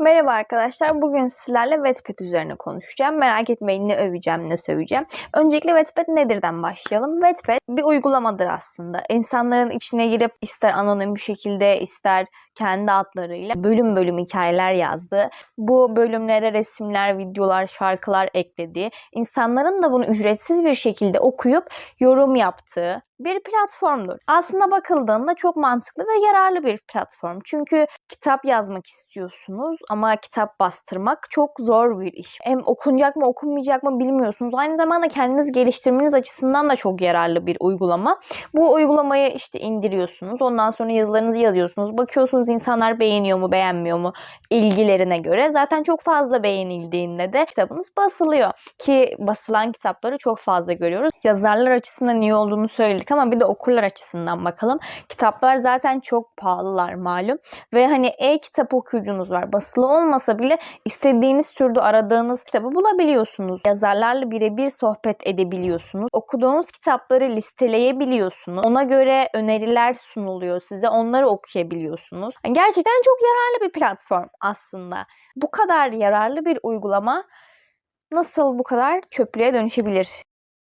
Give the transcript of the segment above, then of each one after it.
Merhaba arkadaşlar. Bugün sizlerle Wattpad üzerine konuşacağım. Merak etmeyin ne öveceğim ne söveceğim. Öncelikle Wattpad nedirden başlayalım. Wattpad bir uygulamadır aslında. İnsanların içine girip ister anonim bir şekilde ister kendi adlarıyla bölüm bölüm hikayeler yazdığı, bu bölümlere resimler, videolar, şarkılar eklediği, insanların da bunu ücretsiz bir şekilde okuyup yorum yaptığı bir platformdur. Aslında bakıldığında çok mantıklı ve yararlı bir platform. Çünkü kitap yazmak istiyorsunuz ama kitap bastırmak çok zor bir iş. Hem okunacak mı okunmayacak mı bilmiyorsunuz. Aynı zamanda kendiniz geliştirmeniz açısından da çok yararlı bir uygulama. Bu uygulamayı işte indiriyorsunuz. Ondan sonra yazılarınızı yazıyorsunuz. Bakıyorsunuz insanlar beğeniyor mu beğenmiyor mu ilgilerine göre. Zaten çok fazla beğenildiğinde de kitabınız basılıyor. Ki basılan kitapları çok fazla görüyoruz. Yazarlar açısından iyi olduğunu söyledik ama bir de okurlar açısından bakalım. Kitaplar zaten çok pahalılar malum. Ve hani e-kitap okuyucunuz var. Basılı olmasa bile istediğiniz türde aradığınız kitabı bulabiliyorsunuz. Yazarlarla birebir sohbet edebiliyorsunuz. Okuduğunuz kitapları listeleyebiliyorsunuz. Ona göre öneriler sunuluyor size. Onları okuyabiliyorsunuz. Gerçekten çok yararlı bir platform aslında. Bu kadar yararlı bir uygulama nasıl bu kadar çöplüğe dönüşebilir?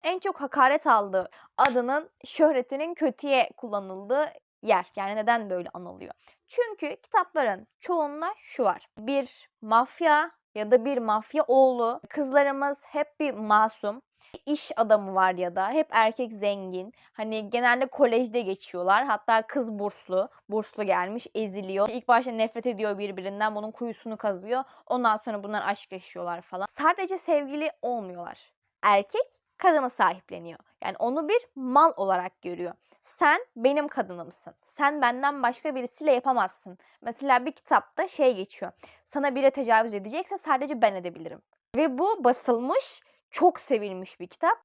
En çok hakaret aldığı adının şöhretinin kötüye kullanıldığı yer. Yani neden böyle anılıyor? Çünkü kitapların çoğunda şu var. Bir mafya ya da bir mafya oğlu. Kızlarımız hep bir masum. iş adamı var ya da hep erkek zengin. Hani genelde kolejde geçiyorlar. Hatta kız burslu. Burslu gelmiş eziliyor. İlk başta nefret ediyor birbirinden. Bunun kuyusunu kazıyor. Ondan sonra bunlar aşk yaşıyorlar falan. Sadece sevgili olmuyorlar. Erkek kadını sahipleniyor. Yani onu bir mal olarak görüyor. Sen benim kadınımsın. Sen benden başka birisiyle yapamazsın. Mesela bir kitapta şey geçiyor. Sana biri tecavüz edecekse sadece ben edebilirim. Ve bu basılmış, çok sevilmiş bir kitap.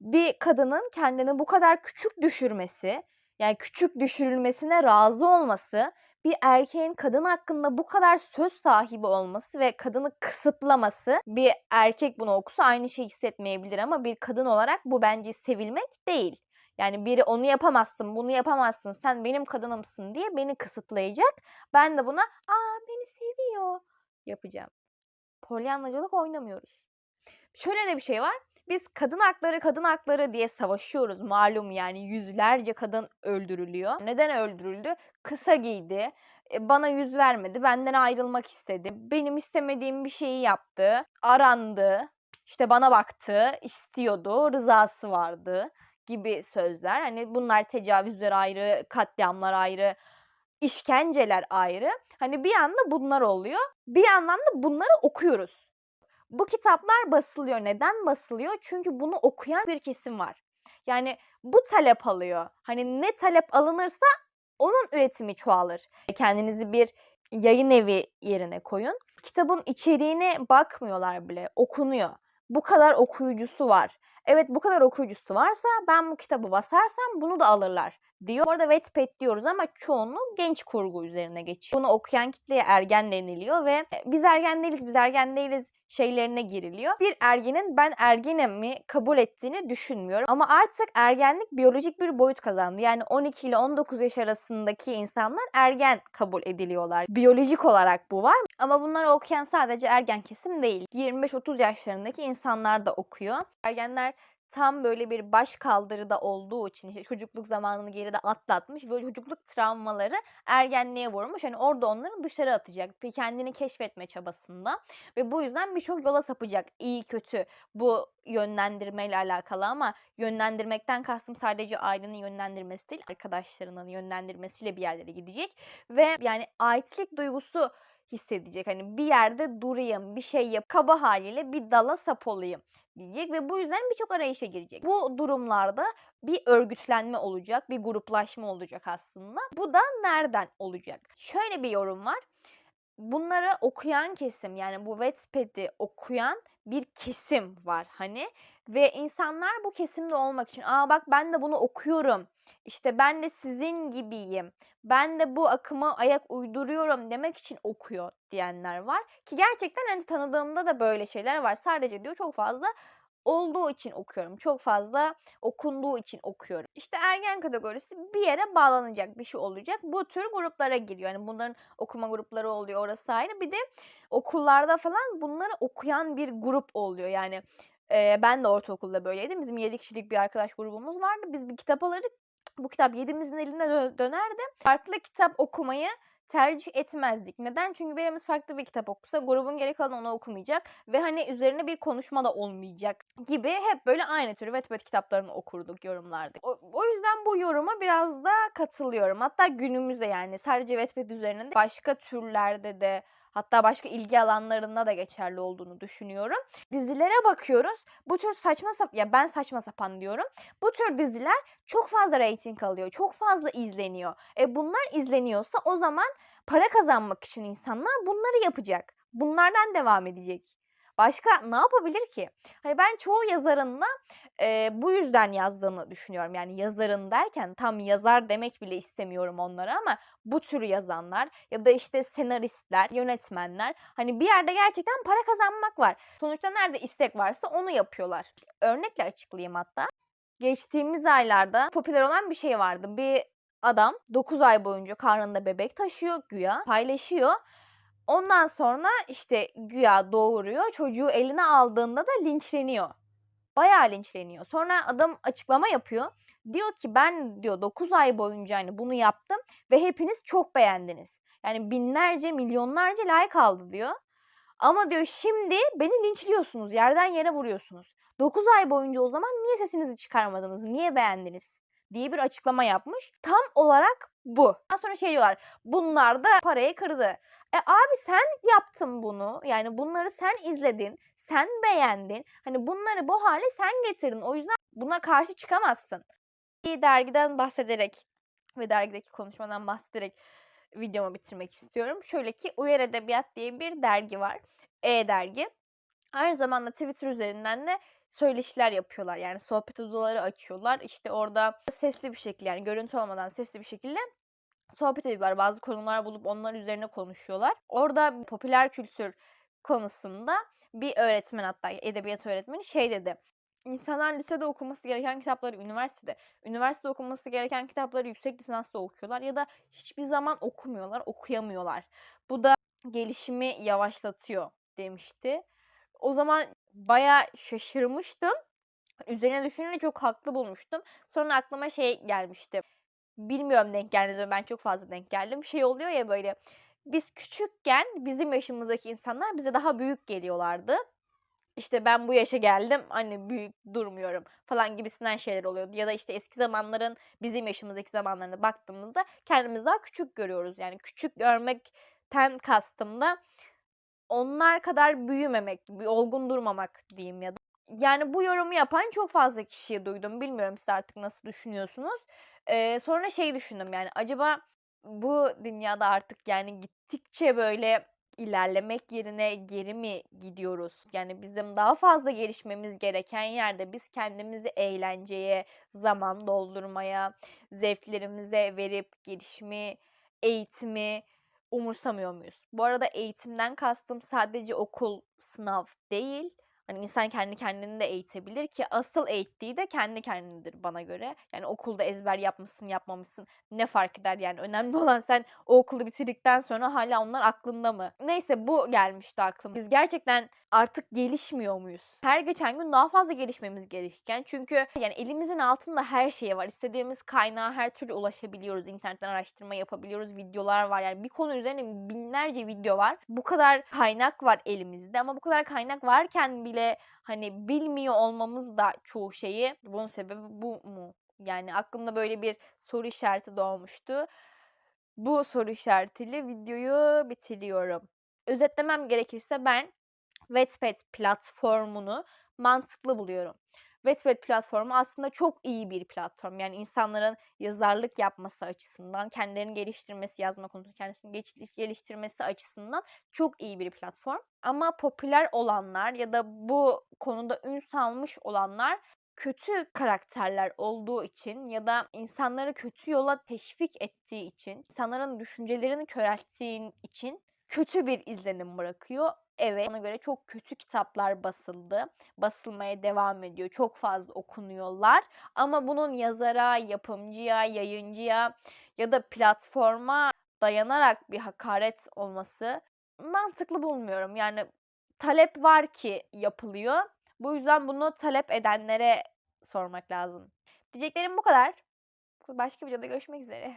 Bir kadının kendini bu kadar küçük düşürmesi, yani küçük düşürülmesine razı olması, bir erkeğin kadın hakkında bu kadar söz sahibi olması ve kadını kısıtlaması, bir erkek bunu okusa aynı şeyi hissetmeyebilir ama bir kadın olarak bu bence sevilmek değil. Yani biri onu yapamazsın, bunu yapamazsın, sen benim kadınımsın diye beni kısıtlayacak. Ben de buna aa beni seviyor yapacağım. Polyanlacılık oynamıyoruz. Şöyle de bir şey var. Biz kadın hakları kadın hakları diye savaşıyoruz malum yani yüzlerce kadın öldürülüyor. Neden öldürüldü? Kısa giydi, e, bana yüz vermedi, benden ayrılmak istedi, benim istemediğim bir şeyi yaptı, arandı, işte bana baktı, istiyordu, rızası vardı gibi sözler. Hani bunlar tecavüzler ayrı, katliamlar ayrı, işkenceler ayrı. Hani bir yanda bunlar oluyor. Bir yandan da bunları okuyoruz. Bu kitaplar basılıyor. Neden basılıyor? Çünkü bunu okuyan bir kesim var. Yani bu talep alıyor. Hani ne talep alınırsa onun üretimi çoğalır. Kendinizi bir yayın evi yerine koyun. Kitabın içeriğine bakmıyorlar bile. Okunuyor. Bu kadar okuyucusu var. Evet bu kadar okuyucusu varsa ben bu kitabı basarsam bunu da alırlar diyor. Orada Wattpad diyoruz ama çoğunluğu genç kurgu üzerine geçiyor. Bunu okuyan kitleye ergen deniliyor ve biz ergen değiliz, biz ergen değiliz şeylerine giriliyor. Bir ergenin ben ergenim mi kabul ettiğini düşünmüyorum. Ama artık ergenlik biyolojik bir boyut kazandı. Yani 12 ile 19 yaş arasındaki insanlar ergen kabul ediliyorlar. Biyolojik olarak bu var. Ama bunları okuyan sadece ergen kesim değil. 25-30 yaşlarındaki insanlar da okuyor. Ergenler tam böyle bir baş kaldırıda olduğu için işte çocukluk zamanını geride atlatmış ve çocukluk travmaları ergenliğe vurmuş. Hani orada onları dışarı atacak. Bir kendini keşfetme çabasında ve bu yüzden birçok yola sapacak. İyi kötü bu yönlendirmeyle alakalı ama yönlendirmekten kastım sadece ailenin yönlendirmesi değil, arkadaşlarının yönlendirmesiyle bir yerlere gidecek ve yani aitlik duygusu hissedecek. Hani bir yerde durayım, bir şey yap, kaba haliyle bir dala sap olayım diyecek ve bu yüzden birçok arayışa girecek. Bu durumlarda bir örgütlenme olacak, bir gruplaşma olacak aslında. Bu da nereden olacak? Şöyle bir yorum var. Bunları okuyan kesim yani bu Wattpad'i okuyan bir kesim var hani ve insanlar bu kesimde olmak için aa bak ben de bunu okuyorum. İşte ben de sizin gibiyim. Ben de bu akıma ayak uyduruyorum demek için okuyor diyenler var. Ki gerçekten hani tanıdığımda da böyle şeyler var. Sadece diyor çok fazla olduğu için okuyorum. Çok fazla okunduğu için okuyorum. İşte ergen kategorisi bir yere bağlanacak bir şey olacak. Bu tür gruplara giriyor. Yani bunların okuma grupları oluyor orası ayrı. Bir de okullarda falan bunları okuyan bir grup oluyor. Yani e, ben de ortaokulda böyleydim. Bizim 7 kişilik bir arkadaş grubumuz vardı. Biz bir kitap alırdık. Bu kitap yedimizin eline dö- dönerdi. Farklı kitap okumayı tercih etmezdik. Neden? Çünkü birimiz farklı bir kitap okusa grubun geri kalanı onu okumayacak ve hani üzerine bir konuşma da olmayacak gibi hep böyle aynı tür Wattpad kitaplarını okurduk, yorumlardık. O, o yüzden bu yoruma biraz da katılıyorum. Hatta günümüze yani sadece Wattpad üzerinde başka türlerde de hatta başka ilgi alanlarında da geçerli olduğunu düşünüyorum. Dizilere bakıyoruz. Bu tür saçma sap ya ben saçma sapan diyorum. Bu tür diziler çok fazla reyting alıyor. Çok fazla izleniyor. E bunlar izleniyorsa o zaman para kazanmak için insanlar bunları yapacak. Bunlardan devam edecek. Başka ne yapabilir ki? Hani ben çoğu yazarın da e, bu yüzden yazdığını düşünüyorum. Yani yazarın derken tam yazar demek bile istemiyorum onlara ama bu tür yazanlar ya da işte senaristler, yönetmenler hani bir yerde gerçekten para kazanmak var. Sonuçta nerede istek varsa onu yapıyorlar. Örnekle açıklayayım hatta. Geçtiğimiz aylarda popüler olan bir şey vardı. Bir adam 9 ay boyunca karnında bebek taşıyor güya paylaşıyor. Ondan sonra işte güya doğuruyor. Çocuğu eline aldığında da linçleniyor. Bayağı linçleniyor. Sonra adam açıklama yapıyor. Diyor ki ben diyor 9 ay boyunca hani bunu yaptım ve hepiniz çok beğendiniz. Yani binlerce, milyonlarca like aldı diyor. Ama diyor şimdi beni linçliyorsunuz, yerden yere vuruyorsunuz. 9 ay boyunca o zaman niye sesinizi çıkarmadınız, niye beğendiniz diye bir açıklama yapmış. Tam olarak bu. Daha sonra şey diyorlar, bunlar da parayı kırdı. E abi sen yaptın bunu, yani bunları sen izledin, sen beğendin. Hani bunları bu hale sen getirdin. O yüzden buna karşı çıkamazsın. Bir dergiden bahsederek ve dergideki konuşmadan bahsederek videomu bitirmek istiyorum. Şöyle ki Uyar Edebiyat diye bir dergi var. E-dergi. Aynı zamanda Twitter üzerinden de söyleşiler yapıyorlar. Yani sohbet odaları açıyorlar. İşte orada sesli bir şekilde yani görüntü olmadan sesli bir şekilde sohbet ediyorlar. Bazı konular bulup onlar üzerine konuşuyorlar. Orada popüler kültür konusunda bir öğretmen hatta edebiyat öğretmeni şey dedi. İnsanlar lisede okuması gereken kitapları üniversitede, üniversitede okunması gereken kitapları yüksek lisansta okuyorlar ya da hiçbir zaman okumuyorlar, okuyamıyorlar. Bu da gelişimi yavaşlatıyor demişti. O zaman bayağı şaşırmıştım. Üzerine düşününce çok haklı bulmuştum. Sonra aklıma şey gelmişti. Bilmiyorum denk geldiğiniz ben çok fazla denk geldim. Şey oluyor ya böyle biz küçükken bizim yaşımızdaki insanlar bize daha büyük geliyorlardı. İşte ben bu yaşa geldim hani büyük durmuyorum falan gibisinden şeyler oluyordu. Ya da işte eski zamanların bizim yaşımızdaki zamanlarına baktığımızda kendimizi daha küçük görüyoruz. Yani küçük görmekten kastım da onlar kadar büyümemek, olgun durmamak diyeyim ya da. Yani bu yorumu yapan çok fazla kişiyi duydum. Bilmiyorum siz artık nasıl düşünüyorsunuz. Ee, sonra şey düşündüm yani acaba bu dünyada artık yani gittikçe böyle ilerlemek yerine geri mi gidiyoruz? Yani bizim daha fazla gelişmemiz gereken yerde biz kendimizi eğlenceye, zaman doldurmaya, zevklerimize verip gelişimi, eğitimi umursamıyor muyuz? Bu arada eğitimden kastım sadece okul, sınav değil. Hani insan kendi kendini de eğitebilir ki asıl eğittiği de kendi kendidir bana göre. Yani okulda ezber yapmışsın yapmamışsın ne fark eder yani. Önemli olan sen o okulu bitirdikten sonra hala onlar aklında mı? Neyse bu gelmişti aklıma. Biz gerçekten artık gelişmiyor muyuz? Her geçen gün daha fazla gelişmemiz gerekirken çünkü yani elimizin altında her şey var. İstediğimiz kaynağa her türlü ulaşabiliyoruz. İnternetten araştırma yapabiliyoruz. Videolar var. Yani bir konu üzerine binlerce video var. Bu kadar kaynak var elimizde ama bu kadar kaynak varken bile hani bilmiyor olmamız da çoğu şeyi. Bunun sebebi bu mu? Yani aklımda böyle bir soru işareti doğmuştu. Bu soru işaretiyle videoyu bitiriyorum. Özetlemem gerekirse ben Wattpad platformunu mantıklı buluyorum. Wattpad platformu aslında çok iyi bir platform. Yani insanların yazarlık yapması açısından, kendilerini geliştirmesi, yazma konusunda kendisini geliştirmesi açısından çok iyi bir platform. Ama popüler olanlar ya da bu konuda ün salmış olanlar kötü karakterler olduğu için ya da insanları kötü yola teşvik ettiği için, insanların düşüncelerini körelttiği için kötü bir izlenim bırakıyor. Evet, ona göre çok kötü kitaplar basıldı. Basılmaya devam ediyor. Çok fazla okunuyorlar ama bunun yazara, yapımcıya, yayıncıya ya da platforma dayanarak bir hakaret olması mantıklı bulmuyorum. Yani talep var ki yapılıyor. Bu yüzden bunu talep edenlere sormak lazım. Diyeceklerim bu kadar. Başka videoda görüşmek üzere.